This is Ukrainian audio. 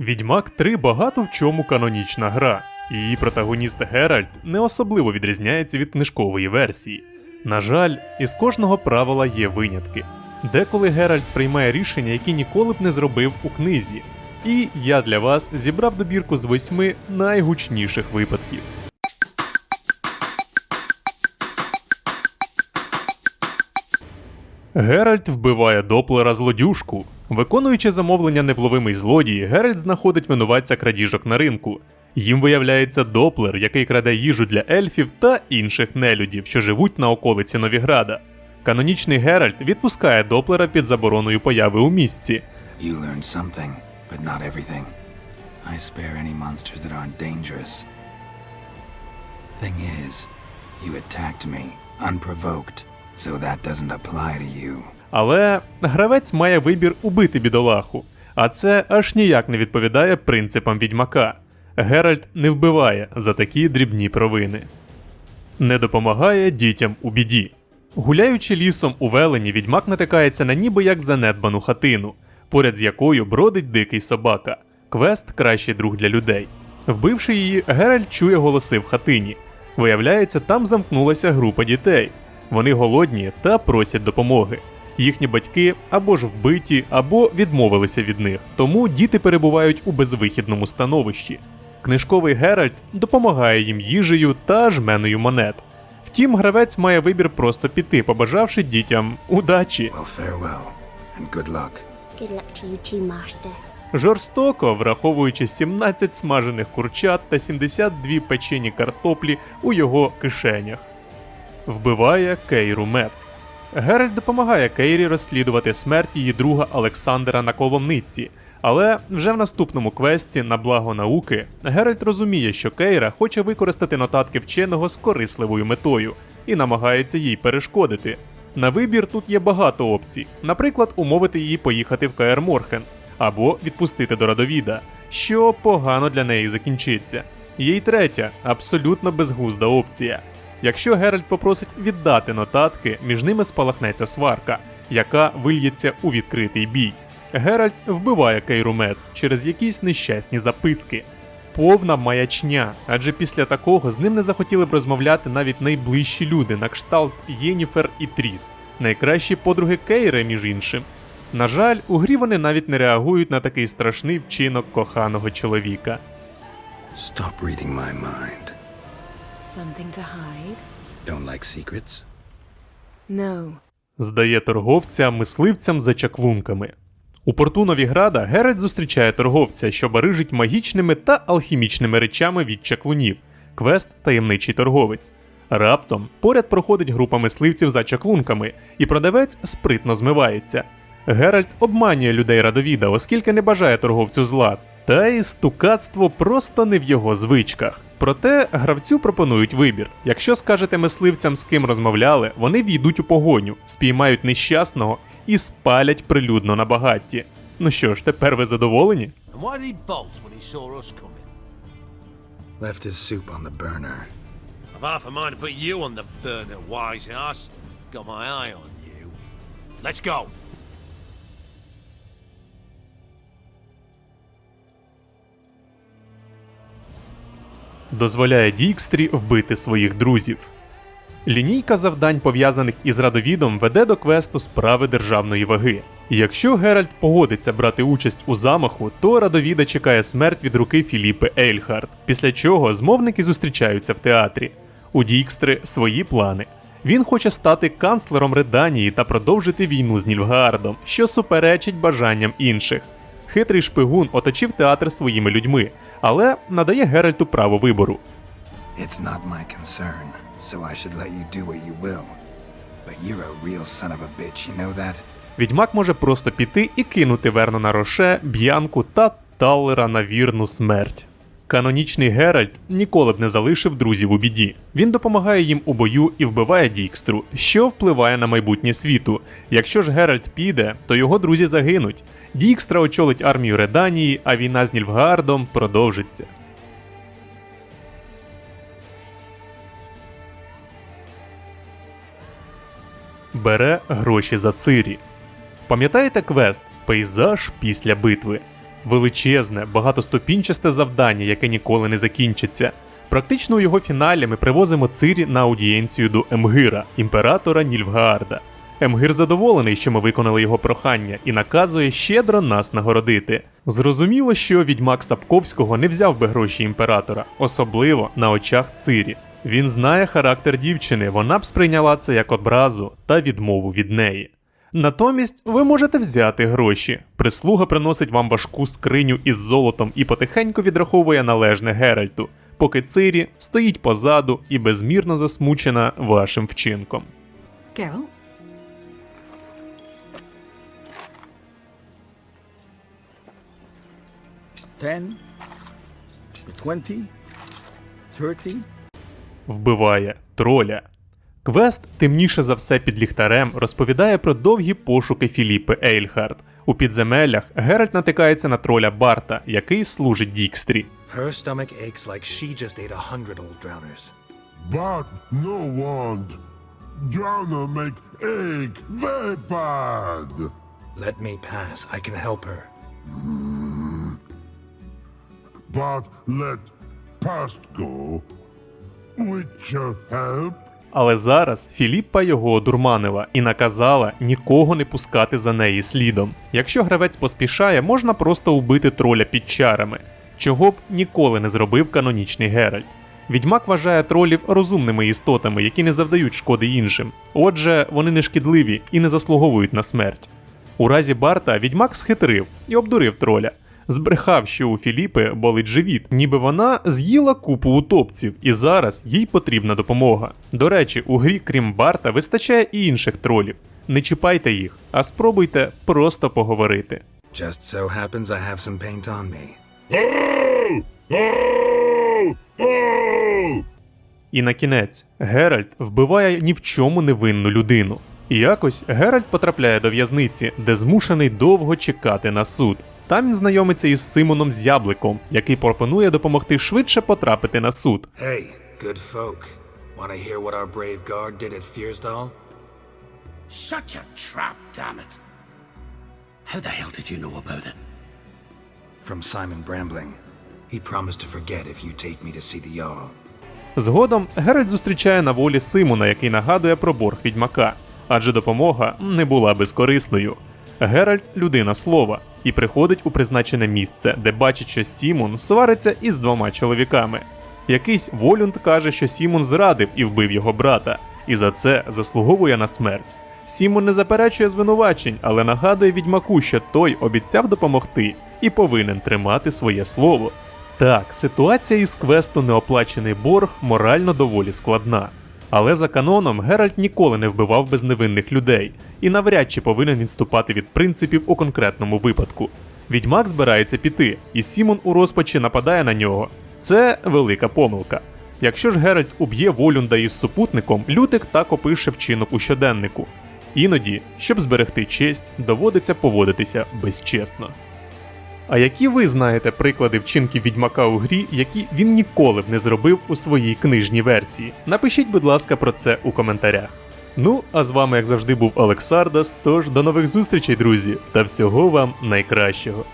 Відьмак 3 багато в чому канонічна гра, і її протагоніст Геральт не особливо відрізняється від книжкової версії. На жаль, із кожного правила є винятки. Деколи Геральт приймає рішення, які ніколи б не зробив у книзі. І я для вас зібрав добірку з восьми найгучніших випадків. Геральт вбиває Доплера злодюжку. Виконуючи замовлення невловимий злодій, Геральт знаходить винуватця крадіжок на ринку. Їм виявляється Доплер, який краде їжу для ельфів та інших нелюдів, що живуть на околиці Новіграда. Канонічний Геральт відпускає Доплера під забороною появи у місці. You learned something, so that doesn't apply to you. Але гравець має вибір убити бідолаху, а це аж ніяк не відповідає принципам відьмака. Геральт не вбиває за такі дрібні провини. Не допомагає дітям у біді. Гуляючи лісом у велені, відьмак натикається на ніби як занедбану хатину, поряд з якою бродить дикий собака. Квест кращий друг для людей. Вбивши її, Геральт чує голоси в хатині. Виявляється, там замкнулася група дітей. Вони голодні та просять допомоги. Їхні батьки або ж вбиті, або відмовилися від них, тому діти перебувають у безвихідному становищі. Книжковий Геральт допомагає їм їжею та жменою монет. Втім, гравець має вибір просто піти, побажавши дітям удачі. Well, and good luck. Good luck to you too, Жорстоко, враховуючи 17 смажених курчат та 72 печені картоплі у його кишенях. Вбиває Кейру Мец. Геральт допомагає Кейрі розслідувати смерть її друга Олександра на коломниці. Але вже в наступному квесті на благо науки Геральт розуміє, що Кейра хоче використати нотатки вченого з корисливою метою і намагається їй перешкодити. На вибір тут є багато опцій, наприклад, умовити її поїхати в Каер Морхен або відпустити до Радовіда, що погано для неї закінчиться. Є й третя, абсолютно безглузда опція. Якщо Геральт попросить віддати нотатки, між ними спалахнеться сварка, яка вильється у відкритий бій. Геральт вбиває Кейру Мец через якісь нещасні записки. Повна маячня, адже після такого з ним не захотіли б розмовляти навіть найближчі люди на кшталт Єніфер і Тріс, найкращі подруги Кейри, між іншим. На жаль, у грі вони навіть не реагують на такий страшний вчинок коханого чоловіка. Stop reading my mind. Something to hide? Don't like secrets? No. здає торговця мисливцям за чаклунками. У порту Новіграда Геральт зустрічає торговця, що барижить магічними та алхімічними речами від чаклунів. Квест таємничий торговець. Раптом поряд проходить група мисливців за чаклунками, і продавець спритно змивається. Геральт обманює людей Радовіда, оскільки не бажає торговцю зла. Та і стукацтво просто не в його звичках. Проте гравцю пропонують вибір. Якщо скажете мисливцям, з ким розмовляли, вони війдуть у погоню, спіймають нещасного і спалять прилюдно на багатті. Ну що ж, тепер ви задоволені? Left his soup on the burner. I've half a mind to put you on the burner, wise ass. Got my eye on you. Let's go. Дозволяє Дікстрі вбити своїх друзів. Лінійка завдань, пов'язаних із Радовідом, веде до квесту справи державної ваги. Якщо Геральт погодиться брати участь у замаху, то Радовіда чекає смерть від руки Філіпи Ельхард, після чого змовники зустрічаються в театрі. У Дікстри свої плани. Він хоче стати канцлером Реданії та продовжити війну з Нільфгаардом, що суперечить бажанням інших. Хитрий шпигун оточив театр своїми людьми, але надає Геральту право вибору. It's not my concern, so I should let you do what you will. But you're a real son of a bitch, you know that? Відьмак може просто піти і кинути Вернона Роше, Б'янку та Таллера на вірну смерть. Канонічний Геральт ніколи б не залишив друзів у біді. Він допомагає їм у бою і вбиває Дікстру, що впливає на майбутнє світу. Якщо ж Геральт піде, то його друзі загинуть. Дікстра очолить армію Реданії, а війна з Нільфгаардом продовжиться. Бере гроші за Цирі. Пам'ятаєте квест Пейзаж після битви? Величезне, багатоступінчасте завдання, яке ніколи не закінчиться. Практично у його фіналі ми привозимо Цирі на аудієнцію до Емгира, імператора Нільфгаарда. Емгир задоволений, що ми виконали його прохання, і наказує щедро нас нагородити. Зрозуміло, що відьмак Сапковського не взяв би гроші імператора, особливо на очах Цирі. Він знає характер дівчини, вона б сприйняла це як образу та відмову від неї. Натомість ви можете взяти гроші. Прислуга приносить вам важку скриню із золотом і потихеньку відраховує належне Геральту, поки Цирі стоїть позаду і безмірно засмучена вашим вчинком. Geralt? Ten? Twenty? Thirty? Вбиває троля. Квест темніше за все під ліхтарем розповідає про довгі пошуки Філіпи Ейльхард. У підземеллях Геральт натикається на троля Барта, який служить Дікстрі. Her stomach aches like she just ate a hundred old drowners. But no want. Drowner make egg very bad. Let me pass. I can help her. But let past go. Witcher help. Але зараз Філіппа його одурманила і наказала нікого не пускати за неї слідом. Якщо гравець поспішає, можна просто убити троля під чарами, чого б ніколи не зробив канонічний Геральт. Відьмак вважає тролів розумними істотами, які не завдають шкоди іншим. Отже, вони не шкідливі і не заслуговують на смерть. У разі Барта відьмак схитрив і обдурив троля. Збрехав, що у Філіпи болить живіт, ніби вона з'їла купу утопців, і зараз їй потрібна допомога. До речі, у грі, крім Барта, вистачає і інших тролів. Не чіпайте їх, а спробуйте просто поговорити. Just so happens I have some paint on me. І на кінець Геральт вбиває ні в чому невинну людину. І якось Геральт потрапляє до в'язниці, де змушений довго чекати на суд. Там він знайомиться із Симоном Зябликом, який пропонує допомогти швидше потрапити на суд. Hey, good folk. Want to hear what our brave guard did at Fiersdal? Such a trap, damn it. How the hell did you know about it? From Simon Brambling. He promised to forget if you take me to see the Jarl. Згодом Геральт зустрічає на волі Симона, який нагадує про борг відьмака, адже допомога не була безкорисною. Геральт людина слова і приходить у призначене місце, де бачить, що Сімон свариться із двома чоловіками. Якийсь Волюнд каже, що Сімон зрадив і вбив його брата, і за це заслуговує на смерть. Сімон не заперечує звинувачень, але нагадує відьмаку, що той обіцяв допомогти і повинен тримати своє слово. Так, ситуація із квесту неоплачений борг морально доволі складна. Але за каноном Геральт ніколи не вбивав безневинних людей і навряд чи повинен відступати від принципів у конкретному випадку. Відьмак збирається піти, і Сімон у розпачі нападає на нього. Це велика помилка. Якщо ж Геральт уб'є Волюнда із супутником, Лютик так опише вчинок у щоденнику. Іноді, щоб зберегти честь, доводиться поводитися безчесно. А які ви знаєте приклади вчинків відьмака у грі, які він ніколи б не зробив у своїй книжній версії? Напишіть, будь ласка, про це у коментарях. Ну, а з вами, як завжди, був Олексардас. Тож до нових зустрічей, друзі, та всього вам найкращого.